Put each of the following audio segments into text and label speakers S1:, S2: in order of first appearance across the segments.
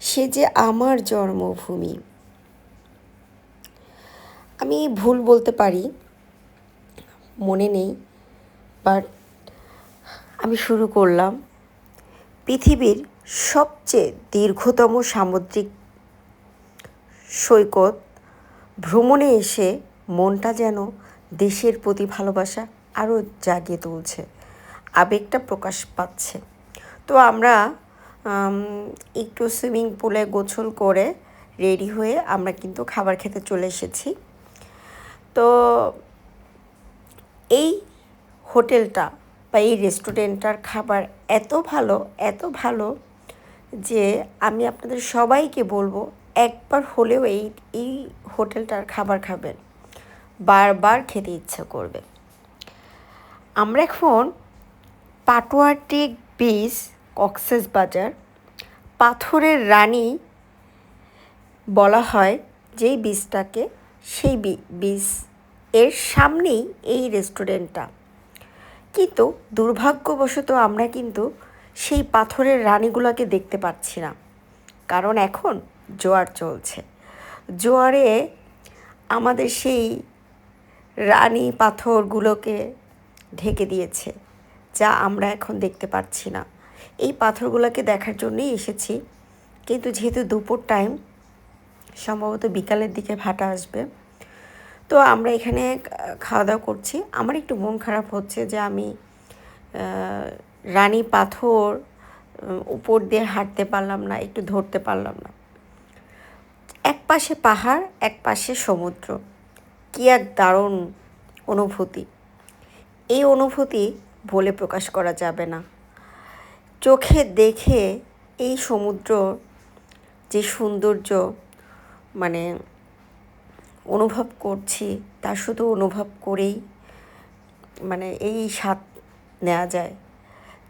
S1: সে যে আমার জন্মভূমি। আমি ভুল বলতে পারি, মনে নেই বাট আমি শুরু করলাম। পৃথিবীর সবচেয়ে দীর্ঘতম সামুদ্রিক সৈকত, ভ্রমণে এসে মনটা যেন দেশের প্রতি ভালোবাসা আরও জাগিয়ে তুলছে। আবেগটা প্রকাশ পাচ্ছে। তো আমরা একটু সুইমিং পুলে গোসল করে রেডি হয়ে আমরা কিন্তু খাবার খেতে চলে এসেছি। তো এই হোটেলটা বা এই রেস্টুরেন্টটার খাবার এত ভালো এত ভালো যে আমি আপনাদের সবাইকে বলব, একবার হলেও এই এই হোটেলটার খাবার খাবেন। বারবার খেতে ইচ্ছা করবে। আমরা এখন পাটোয়াটিক বিচ কক্সেস বাজার, পাথরের রানী বলা হয় যেই বীজটাকে, সেই বীজ এর সামনেই এই রেস্টুরেন্টটা। কিন্তু দুর্ভাগ্যবশত আমরা কিন্তু সেই পাথরের রানীগুলোকে দেখতে পাচ্ছি না। কারণ এখন জোয়ার চলছে। জোয়ারে আমাদের সেই রানী পাথরগুলোকে ঢেকে দিয়েছে, যা আমরা এখন দেখতে পাচ্ছি না। এই পাথরগুলোকে দেখার জন্যই এসেছি। কিন্তু যেহেতু দুপুর টাইম সম্ভবত বিকালের দিকে ভাটা আসবে। তো আমরা এখানে খাওয়া দাওয়া করছি। আমার একটু মন খারাপ হচ্ছে যে আমি রানী পাথর উপর দিয়ে হাঁটতে পারলাম না, একটু ধরতে পারলাম না। এক পাশে পাহাড়, এক পাশে সমুদ্র। কী এক দারুণ অনুভূতি। এই অনুভূতি বলে প্রকাশ করা যাবে না। চোখে দেখে এই সমুদ্র যে সৌন্দর্য মানে অনুভব করছি, তা শুধু অনুভব করেই মানে এই স্বাদ নেওয়া যায়।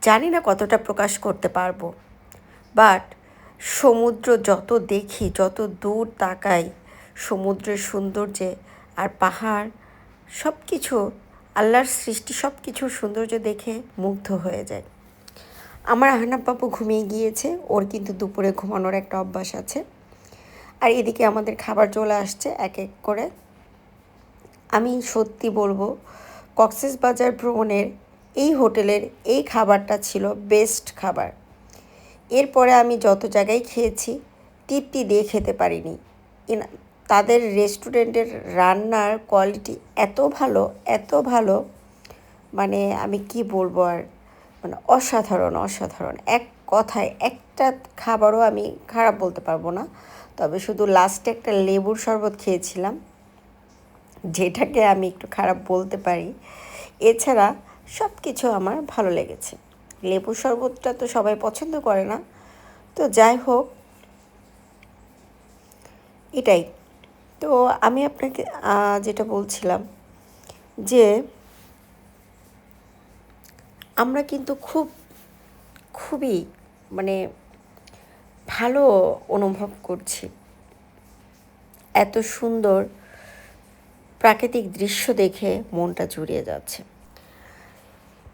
S1: জানি না কতটা প্রকাশ করতে পারব বাট সমুদ্র যত দেখি, যত দূর তাকাই, সমুদ্রের সৌন্দর্যে আর পাহাড় সব কিছু আল্লাহর সৃষ্টি সব কিছুর সৌন্দর্য দেখে মুগ্ধ হয়ে যায় আমার আহনাব ঘুমিয়ে গিয়েছে। ওর কিন্তু দুপুরে ঘুমানোর একটা অভ্যাস আছে। আর এদিকে আমাদের খাবার চলে আসছে এক এক করে। আমি সত্যি বলব, কক্সেস বাজার ভ্রমণের এই হোটেলের এই খাবারটা ছিল বেস্ট খাবার। এরপরে আমি যত জায়গায় খেয়েছি, তৃপ্তি দিয়ে খেতে পারিনি। তাদের রেস্টুরেন্টের রান্নার কোয়ালিটি এত ভালো এত ভালো মানে আমি কি বলব আর? মানে অসাধারণ অসাধারণ। এক কথায় একটা খাবারও আমি খারাপ বলতে পারব না, তবে শুধু লাস্টে একটা লেবুর শরবত খেয়েছিলাম, যেটাকে আমি একটু খারাপ বলতে পারি। এছাড়া সব কিছু আমার ভালো লেগেছে। লেবুর শরবতটা তো সবাই পছন্দ করে না। তো যাই হোক, এটাই। তো আমি আপনাকে যেটা বলছিলাম যে আমরা কিন্তু খুব, খুবই মানে ভালো অনুভব করছি। এত সুন্দর প্রাকৃতিক দৃশ্য দেখে মনটা জুড়িয়ে যাচ্ছে।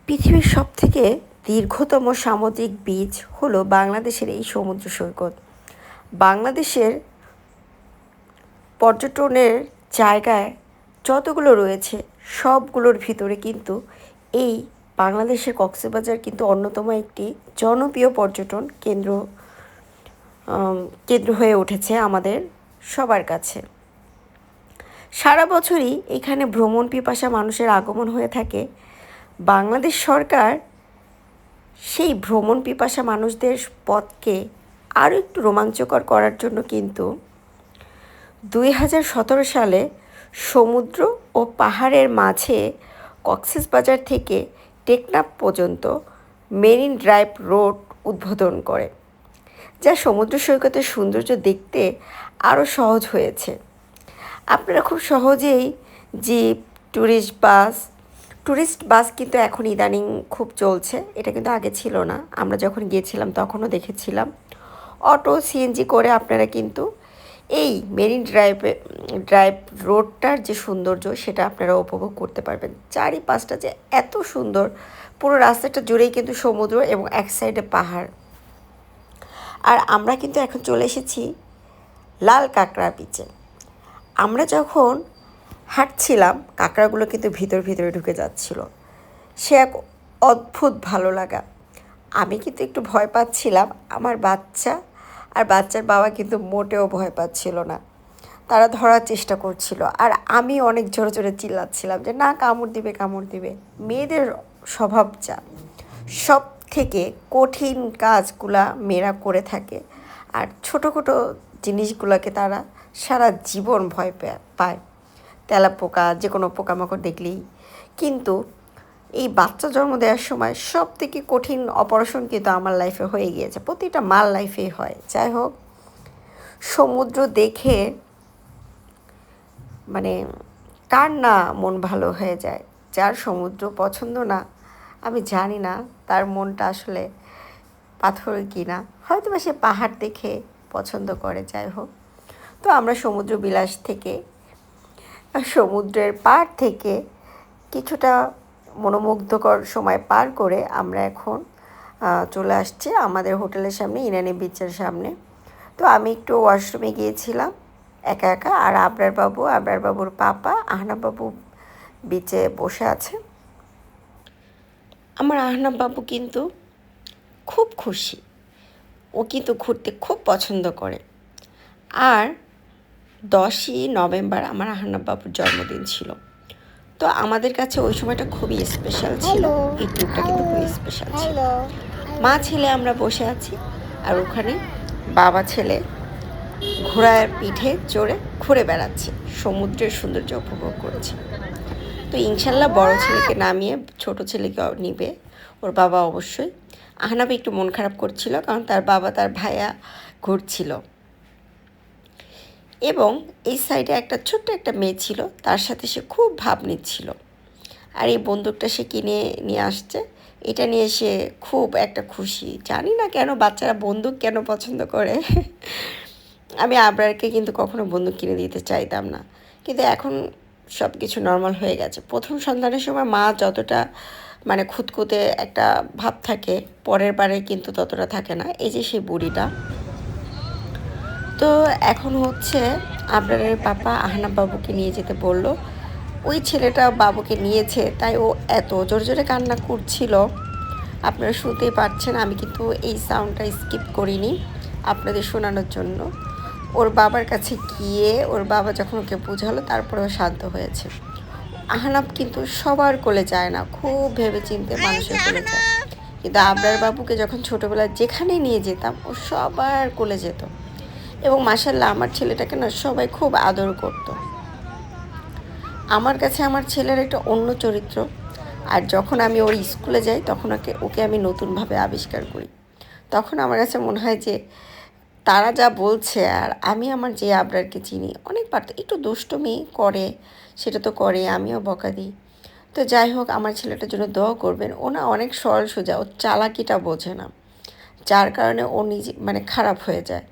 S1: পৃথিবীর সব থেকে দীর্ঘতম সামুদ্রিক বীচ হলো বাংলাদেশের এই সমুদ্র সৈকত। বাংলাদেশের পর্যটনের জায়গায় যতগুলো রয়েছে, সবগুলোর ভিতরে কিন্তু এই বাংলাদেশের কক্সবাজার কিন্তু অন্যতম একটি জনপ্রিয় পর্যটন কেন্দ্র কেন্দ্র হয়ে উঠেছে আমাদের সবার কাছে। সারা বছরই এখানে ভ্রমণ পিপাসা মানুষের আগমন হয়ে থাকে। বাংলাদেশ সরকার সেই ভ্রমণ পিপাসা মানুষদের পথকে আরও একটু রোমাঞ্চকর করার জন্য কিন্তু দুই হাজার সতেরো সালে সমুদ্র ও পাহাড়ের মাঝে কক্সেস বাজার থেকে টেকনাফ পর্যন্ত মেরিন ড্রাইভ রোড উদ্বোধন করে, যা সমুদ্র সৈকতের সৌন্দর্য দেখতে আরও সহজ হয়েছে। আপনারা খুব সহজেই jeep tourist bus tourist bus কিন্তু এখন ইদানিং খুব চলছে। এটা কিন্তু আগে ছিল না। আমরা যখন গিয়েছিলাম তখনও দেখেছিলাম। অটো, সিএনজি করে আপনারা কিন্তু এই মেরিন ড্রাইভে, ড্রাইভ রোডটার যে সৌন্দর্য সেটা আপনারা উপভোগ করতে পারবেন। চারিপাশটা যে এত সুন্দর, পুরো রাস্তাটা জুড়েই কিন্তু সমুদ্র এবং এক সাইডে পাহাড়। আর আমরা কিন্তু এখন চলে এসেছি লাল কাঁকড়া বিচে আমরা যখন হাঁটছিলাম, কাঁকড়াগুলো কিন্তু ভিতর ভিতরে ঢুকে যাচ্ছিল। সে এক অদ্ভুত ভালো লাগা। আমি কিন্তু একটু ভয় পাচ্ছিলাম, আমার বাচ্চা আর বাচ্চার বাবা কিন্তু মোটেও ভয় পাচ্ছিল না। তারা ধরার চেষ্টা করছিল। আর আমি অনেক জোরে জোরে চিল্লাচ্ছিলাম যে, না, কামড় দিবে কামড় দিবে। মেয়েদের স্বভাব যা সব থেকে কঠিন কাজগুলা মেয়েরা করে থাকে। আর ছোটো ছোটো জিনিসগুলোকে তারা সারা জীবন ভয় পায়। তেলা পোকা যে কোনো পোকামাকড় দেখলেই। কিন্তু এই বাচ্চা জন্ম দেওয়ার সময় সব থেকে কঠিন অপারেশন কিন্তু আমার লাইফে হয়ে গিয়েছে। প্রতিটা মাল লাইফেই হয়। যাই হোক, সমুদ্র দেখে মানে কার না মন ভালো হয়ে যায়? যার সমুদ্র পছন্দ না, আমি জানি না তার মনটা আসলে পাথর কিনা। হয়তো বা সে পাহাড় দেখে পছন্দ করে, যাই হোক। তো আমরা সমুদ্র বিলাস থেকে, সমুদ্রের পাড় থেকে কিছুটা মনোমুগ্ধকর সময় পার করে আমরা এখন চলে আসছি আমাদের হোটেলের সামনে ইনানি বিচের সামনে। তো আমি একটু ওয়াশরুমে গিয়েছিলাম, একা একা, আর আবরার বাবু, আবরার বাবুর পাপা, আহনাব বাবু বিচে বসে আছে। আমার আহনাব বাবু কিন্তু খুব খুশি। ও কিন্তু ঘুরতে খুব পছন্দ করে। আর দশই নভেম্বর আমার আহনাব বাবুর জন্মদিন ছিল। তো আমাদের কাছে ওই সময়টা খুবই স্পেশাল ছিল। এই ট্যুরটা কিন্তু খুবই স্পেশাল ছিল। মা ছেলে আমরা বসে আছি আর ওখানে বাবা ছেলে ঘোড়ার পিঠে চড়ে ঘুরে বেড়াচ্ছে সমুদ্রের সৌন্দর্য উপভোগ করেছে। তো ইনশাল্লাহ বড় ছেলেকে নামিয়ে ছোট ছেলেকে নিবে ওর বাবা অবশ্যই। আহনাবে একটু মন খারাপ করছিল কারণ তার বাবা তার ভাইয়া ঘুরছিল। এবং এই সাইডে একটা ছোট্ট একটা মেয়ে ছিল, তার সাথে সে খুব ভাব নিচ্ছিল। আর এই বন্দুকটা সে কিনে নিয়ে আসছে। এটা নিয়ে সে খুব একটা খুশি। জানি না কেন বাচ্চারা বন্দুক কেন পছন্দ করে। আমি আবরারকে কিন্তু কখনো বন্দুক কিনে দিতে চাইতাম না। কিন্তু এখন সব কিছু নর্মাল হয়ে গেছে। প্রথম সন্তানের সময় মা যতটা মানে খুঁতকুতে একটা ভাব থাকে, পরের বারে কিন্তু ততটা থাকে না। এই যে সেই বুড়িটা। তো এখন হচ্ছে আপনাদের পাপা আহনাব বাবুকে নিয়ে যেতে বলল। ওই ছেলেটা বাবুকে নিয়েছে, তাই ও এত জোরে জোরে কান্না করছিল। আপনারা শুনতেই পারছেন আমি কিন্তু এই সাউন্ডটা স্কিপ করিনি আপনাদের শোনানোর জন্য। ওর বাবার কাছে গিয়ে ওর বাবা যখন ওকে বোঝালো তারপরেও শান্ত হয়েছে। আহনাব কিন্তু সবার কোলে যায় না, খুব ভেবে চিনতে মানুষের কোলে যায়। কিন্তু আবরার বাবুকে যখন ছোটোবেলায় যেখানে নিয়ে যেতাম, ও সবার কোলে যেত। এবং মাসাল্লাহ আমার ছেলেটাকে না সবাই খুব আদর করতো। আমার কাছে আমার ছেলের একটা অন্য চরিত্র আর যখন আমি ওর স্কুলে যাই তখন ওকে ওকে আমি নতুনভাবে আবিষ্কার করি। তখন আমার কাছে মনে হয় যে তারা যা বলছে আর আমি আমার যে আবরারকে চিনি অনেক পারত একটু দুষ্টমি করে, সেটা তো করে, আমিও বকা দিই। তো যাই হোক, আমার ছেলেটার জন্য দোয়া করবেন, ও না অনেক সরল সোজা, ও চালাকিটা বোঝে না। যার কারণে ও নিজে মানে খারাপ হয়ে যায়।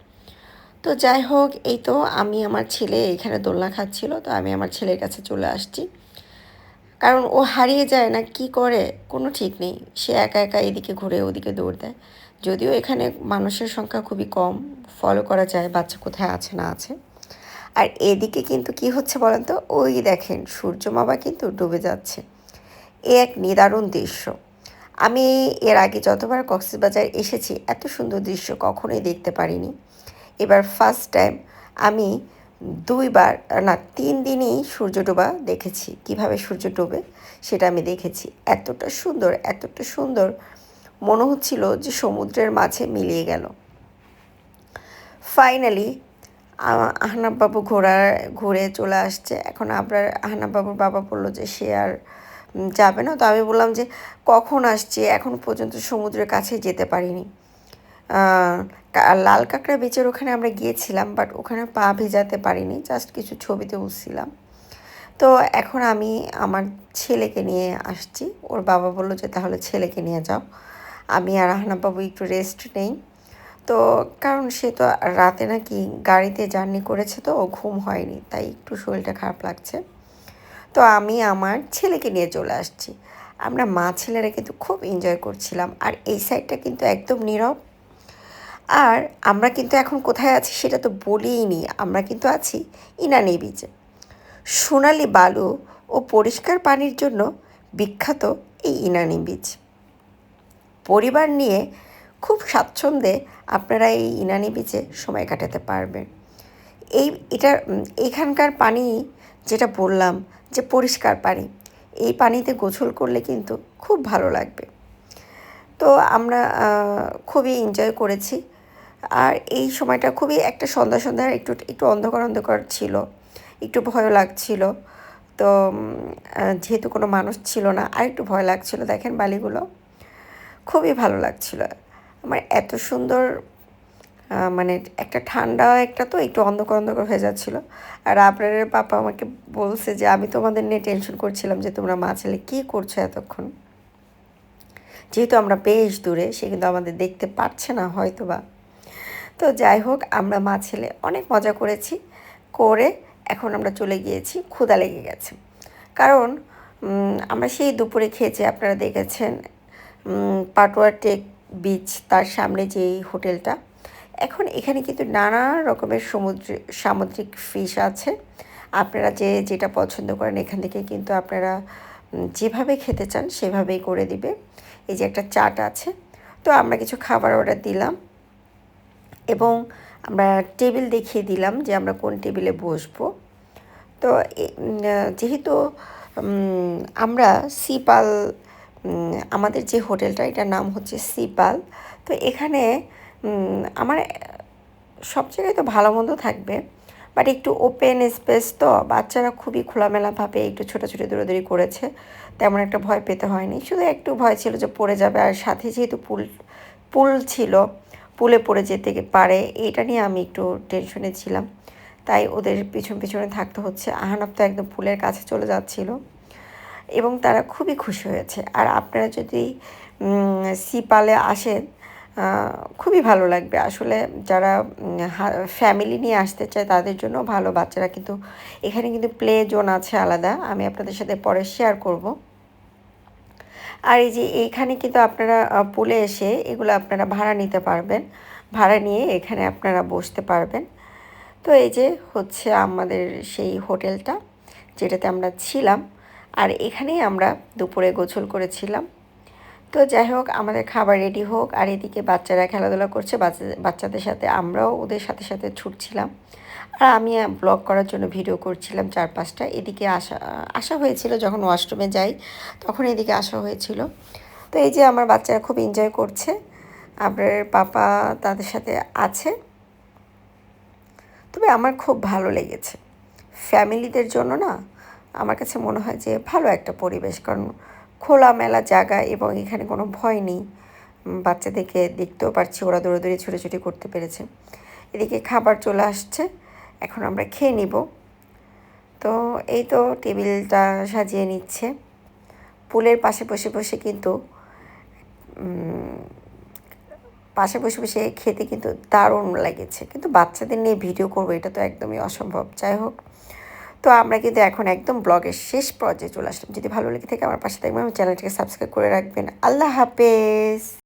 S1: তো যাই হোক, এই তো আমি আমার ছেলে এখানে দোলনা খাচ্ছিল, তো আমি আমার ছেলের কাছে চলে আসছি। কারণ ও হারিয়ে যায় না, কি করে? কোনো ঠিক নেই। সে একা একা এদিকে ঘুরে ওদিকে দৌড় দেয়। যদিও এখানে মানুষের সংখ্যা খুবই কম ফলো করা যায় বাচ্চা কোথায় আছে না আছে। আর এদিকে কিন্তু কি হচ্ছে বলেন তো? ওই দেখেন, সূর্য মামা কিন্তু ডুবে যাচ্ছে। এ এক নিদারুণ দৃশ্য। আমি এর আগে যতবার কক্সবাজার এসেছি, এত সুন্দর দৃশ্য কখনোই দেখতে পারিনি। এবার ফার্স্ট টাইম আমি দুইবার, না, তিন দিনই সূর্য ডোবা দেখেছি। কীভাবে সূর্য ডোবে সেটা আমি দেখেছি। এতটা সুন্দর এতটা সুন্দর মনে হচ্ছিল যে সমুদ্রের মাঝে মিলিয়ে গেল। ফাইনালি আহনাববাবু ঘোরার ঘুরে চলে আসছে। এখন আপনার আহনাববাবুর বাবা বলল যে সে আর যাবে না। তো আমি বললাম যে কখন আসছে? এখন পর্যন্ত সমুদ্রের কাছে যেতে পারিনি। লাল কাঁকড়া বিচের ওখানে আমরা গিয়েছিলাম বাট ওখানে পা ভেজাতে পারিনি জাস্ট কিছু ছবিতে উঠছিলাম। তো এখন আমি আমার ছেলেকে নিয়ে আসছি। ওর বাবা বলল যে, তাহলে ছেলেকে নিয়ে যাও। আমি আর আহনাবাবু একটু রেস্ট নেই। তো কারণ সে তো রাতে নাকি গাড়িতে জার্নি করেছে তো, ও ঘুম হয়নি, তাই একটু শরীরটা খারাপ লাগছে। তো আমি আমার ছেলেকে নিয়ে চলে আসছি। আমরা মা ছেলেরা কিন্তু খুব এনজয় করছিলাম। আর এই সাইডটা কিন্তু একদম নীরব। আর আমরা কিন্তু এখন কোথায় আছি সেটা তো বলিই নি আমরা কিন্তু আছি ইনানি বিচে সোনালি বালু ও পরিষ্কার পানির জন্য বিখ্যাত এই ইনানি বিচ পরিবার নিয়ে খুব স্বাচ্ছন্দ্যে আপনারা এই ইনানি বিচে সময় কাটাতে পারবেন। এই এটা উম, এইখানকার পানি যেটা বললাম যে পরিষ্কার পানি এই পানিতে গোসল করলে কিন্তু খুব ভালো লাগবে। তো আমরা খুবই এনজয় করেছি। আর এই সময়টা খুবই একটা সন্ধ্যা সন্ধ্যা একটু একটু অন্ধকার অন্ধকার ছিল, একটু ভয়ও লাগছিল। তো যেহেতু কোনো মানুষ ছিল না, আর একটু ভয় লাগছিল, দেখেন বালিগুলো। খুবই ভালো লাগছিল। আমার এত সুন্দর মানে একটা ঠান্ডা একটা তো একটু অন্ধকার অন্ধকার হয়ে যাচ্ছিল। আর আপনাদের পাপা আমাকে বলছে যে, আমি তোমাদের নিয়ে টেনশন করছিলাম যে, তোমরা মা ছেলে কী করছ এতক্ষণ? যেহেতু আমরা বেশ দূরে, সে কিন্তু আমাদের দেখতে পারছে না হয়তো বা তো যাই হোক, আমরা মা ছেলে অনেক মজা করেছি। করে এখন আমরা চলে গিয়েছি ক্ষুদা লেগে গেছে। কারণ আমরা সেই দুপুরে খেয়েছি, আপনারা দেখেছেন পাটোয়া টেক বিচ তার সামনে যেই হোটেলটা। এখন এখানে কিন্তু নানা রকমের সমুদ্র, সামুদ্রিক ফিশ আছে। আপনারা যে, যেটা পছন্দ করেন, এখান থেকে কিন্তু আপনারা যেভাবে খেতে চান, সেভাবেই করে দিবে। এই যে একটা চাট আছে। তো আমরা কিছু খাবার অর্ডার দিলাম। এবং আমরা টেবিল দেখিয়ে দিলাম যে আমরা কোন টেবিলে বসবো। তো যেহেতু আমরা সিপাল আমাদের যে হোটেলটা, এটার নাম হচ্ছে সিপাল তো এখানে আমার সব জায়গায় তো ভালো মন্দ থাকবে বাট একটু ওপেন স্পেস তো, বাচ্চারা খুবই খোলামেলাভাবে একটু ছোটাছুটি দৌড়াদৌড়ি করেছে, তেমন একটা ভয় পেতে হয়নি। শুধু একটু ভয় ছিল যে পড়ে যাবে, আর সাথে যেহেতু পুল পুল ছিল পুলে পড়ে যেতে পারে, এটা নিয়ে আমি একটু টেনশনে ছিলাম। তাই ওদের পিছন পিছনে থাকতে হচ্ছে। আহানাব তো একদম পুলের কাছে চলে যাচ্ছিল। এবং তারা খুবই খুশি হয়েছে। আর আপনারা যদি সিপালে আসেন খুবই ভালো লাগবে। আসলে যারা ফ্যামিলি নিয়ে আসতে চায়, তাদের জন্য ভালো। বাচ্চারা কিন্তু, এখানে কিন্তু প্লে জোন আছে আলাদা। আমি আপনাদের সাথে পরে শেয়ার করব। আর এই যে এইখানে কিন্তু আপনারা পুলে এসে এগুলো আপনারা ভাড়া নিতে পারবেন। ভাড়া নিয়ে এখানে আপনারা বসতে পারবেন। তো এই যে হচ্ছে আমাদের সেই হোটেলটা, যেটাতে আমরা ছিলাম। আর এখানেই আমরা দুপুরে গোসল করেছিলাম। তো যাই হোক, আমাদের খাবার রেডি হোক। আর এদিকে বাচ্চারা খেলাধুলা করছে, বাচ্চা- বাচ্চাদের সাথে আমরাও ওদের সাথে সাথে ছুটছিলাম। আর আমি ব্লগ করার জন্য ভিডিও করছিলাম চার পাঁচটা এদিকে আসা আসা হয়েছিল যখন ওয়াশরুমে যাই, তখন এদিকে আসা হয়েছিল। তো এই যে আমার বাচ্চারা খুব এনজয় করছে আপনার পাপা তাদের সাথে আছে। তবে আমার খুব ভালো লেগেছে। ফ্যামিলিদের জন্য না, আমার কাছে মনে হয় যে ভালো একটা পরিবেশ, কারণ খোলামেলা জায়গা এবং এখানে কোনো ভয় নেই। বাচ্চাদেরকে দেখতেও পারছি, ওরা দৌড়াদৌড়ি, ছোটাছুটি করতে পেরেছে। এদিকে খাবার চলে আসছে। এখন আমরা খেয়ে নিব। তো এই তো টেবিলটা সাজিয়ে নিচ্ছে। পুলের পাশে বসে বসে কিন্তু পাশে বসে বসে খেতে কিন্তু দারুণ লেগেছে। কিন্তু বাচ্চাদের নিয়ে ভিডিও করব, এটা তো একদমই অসম্ভব। যাই হোক, তো আমরা কিন্তু এখন একদম ব্লগের শেষ পর্যায়ে চলে আসলাম। যদি ভালো লেগে থাকে আমার পাশে থাকবেন, আমার চ্যানেলটাকে সাবস্ক্রাইব করে রাখবেন। আল্লাহ হাফেজ!